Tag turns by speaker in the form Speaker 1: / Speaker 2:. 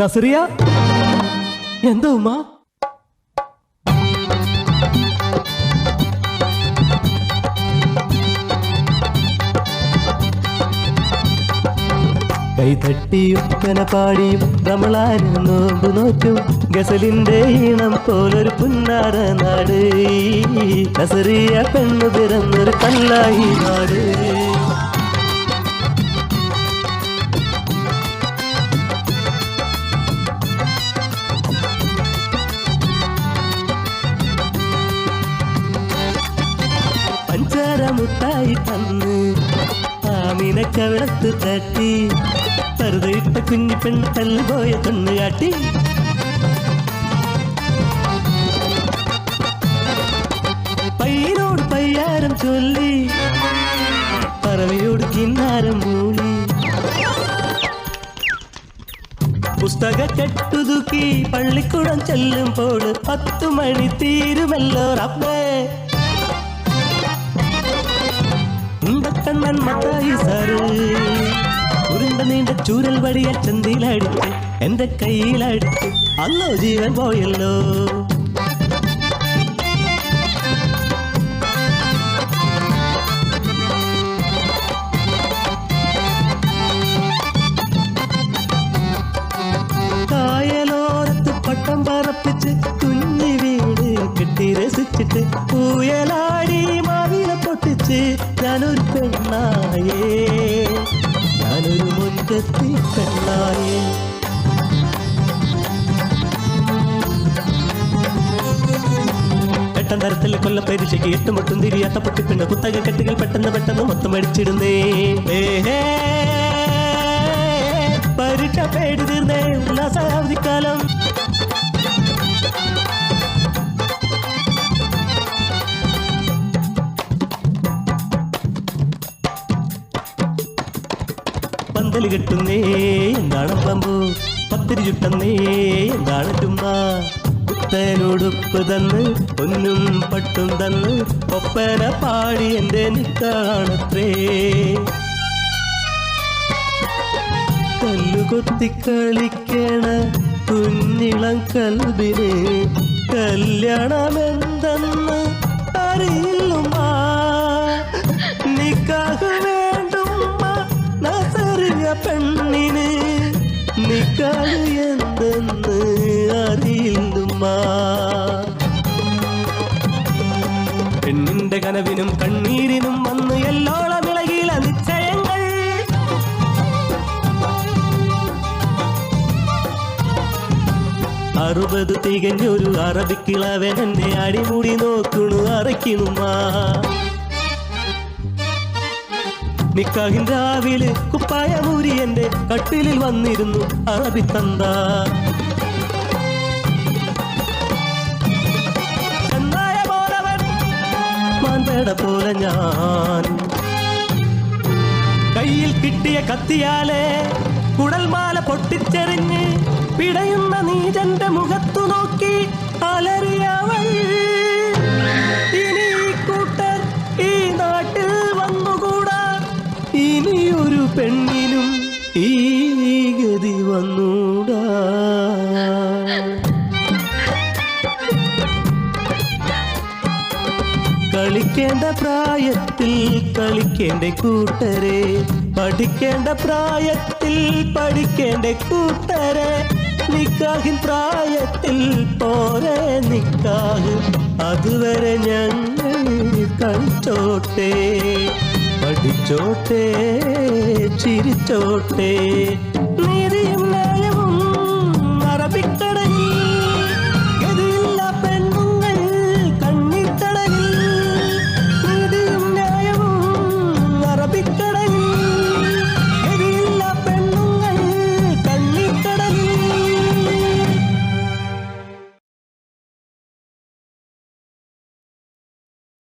Speaker 1: നസറിയ? എന്താ ഉമ്മ? കൈതട്ടി കനപാടിയും നമ്മളാരും നോമ്പ് നോറ്റു. ഗസലിന്റെ ഈണം പോലൊരു പുന്നാര നാട്. നസറിയ പെണ്ണു പിറന്നൊരു കല്ലായി നാട് പഞ്ചാര മുട്ടായി തന്ന്. ആമിനെ കവിളത്ത് തട്ടി. വെറുതെയിട്ട കുഞ്ഞി പെണ്ണ് തല്ലുപോയ തന്നു കാട്ടി. പയ്യനോട് പയ്യാരം ചൊല്ലി. പറവയോട് കിന്നാരം മൂളി. പുസ്തക കെട്ടുതുക്കി പള്ളിക്കുടം ചെല്ലുമ്പോൾ പത്തു മണി തീരുമല്ലോ റബ്ബേ. ഉണ്ടക്കണ്ണൻ മത്തായി സാറ് ഉരുണ്ട നീണ്ട ചൂരൽ വടിയ ചന്തിയിലടിച്ച് എന്റെ കയ്യിലടിച്ച് അല്ലോ ജീവൻ പോയല്ലോ കായലോരത്ത് പട്ടം പറപ്പിച്ച് കുഞ്ഞി വീട് കെട്ടി രസിച്ചിട്ട് പൂയലാടി മാവില പൊട്ടിച്ച് ഞാനൊരു പെണ്ണായേ ഞാനൊരു മുൻകത്തി പെണ്ണായേ പെട്ടെന്ന് തരത്തിൽ കൊല്ല പരീക്ഷയ്ക്ക് എട്ട് മുട്ടും തിരിയാത്ത പൊട്ടിപ്പിണ്ണ് കുത്തക കെട്ടുകൾ പെട്ടെന്ന് പെട്ടെന്ന് മൊത്തം അടിച്ചിടുന്നേ. പരീക്ഷ പേടി തീർന്നേ ഉല്ലാസാവധിക്കാലം പന്തൽ കെട്ടുന്നേ എന്താണ് പമ്പു? പത്തിരി ചുട്ടുന്നേ എന്താണ് ചുമ്മ പുത്തനുടുപ്പ് തന്ന് പൊന്നും പട്ടും തന്ന് ഒപ്പന പാടി എന്റെ നിക്കാണത്രേ. കല്ലുകൊത്തി കളിക്കണ കുഞ്ഞിളം കൽബിന് കല്യാണമെന്തെന്ന് അറിയില്ലുമ്മ നിക്കാഹ് അറിയില്ലുമ്മ പെണ്ണിന്റെ കനവിനും കണ്ണീരിനും വന്ന് എല്ലോളം ഇളകില നിശ്ചയങ്ങൾ അറുപത് തികഞ്ഞൊരു അറബിക്കിളവൻ എന്നെ അടിമുടി നോക്കണു അറയ്ക്കുന്നുമാ നിക്കാഹിൻ രാവിലെ കുപ്പായ മൂരി എന്റെ കട്ടിലിൽ വന്നിരുന്നു അറബി തന്ത. പോലെ ഞാൻ. കയ്യിൽ കിട്ടിയ കത്തിയാലെ കുടൽമാല പൊട്ടിച്ചെറിഞ്ഞ് പിടയുന്ന നീജന്റെ മുഖത്തു നോക്കി അലറിയവൾ വന്നൂടാ. കളിക്കേണ്ട പ്രായത്തിൽ കളിക്കേണ്ട കൂട്ടരെ പഠിക്കേണ്ട പ്രായത്തിൽ പഠിക്കേണ്ട കൂട്ടരെ നിക്കാഹിൻ പ്രായത്തിൽ പോരെ നിക്കാഹ് അതുവരെ ഞങ്ങൾ കളിച്ചോട്ടെ നടിച്ചോട്ടെ ചിരിച്ചോട്ടെ. നിറയും നയവും മറവിക്കടയും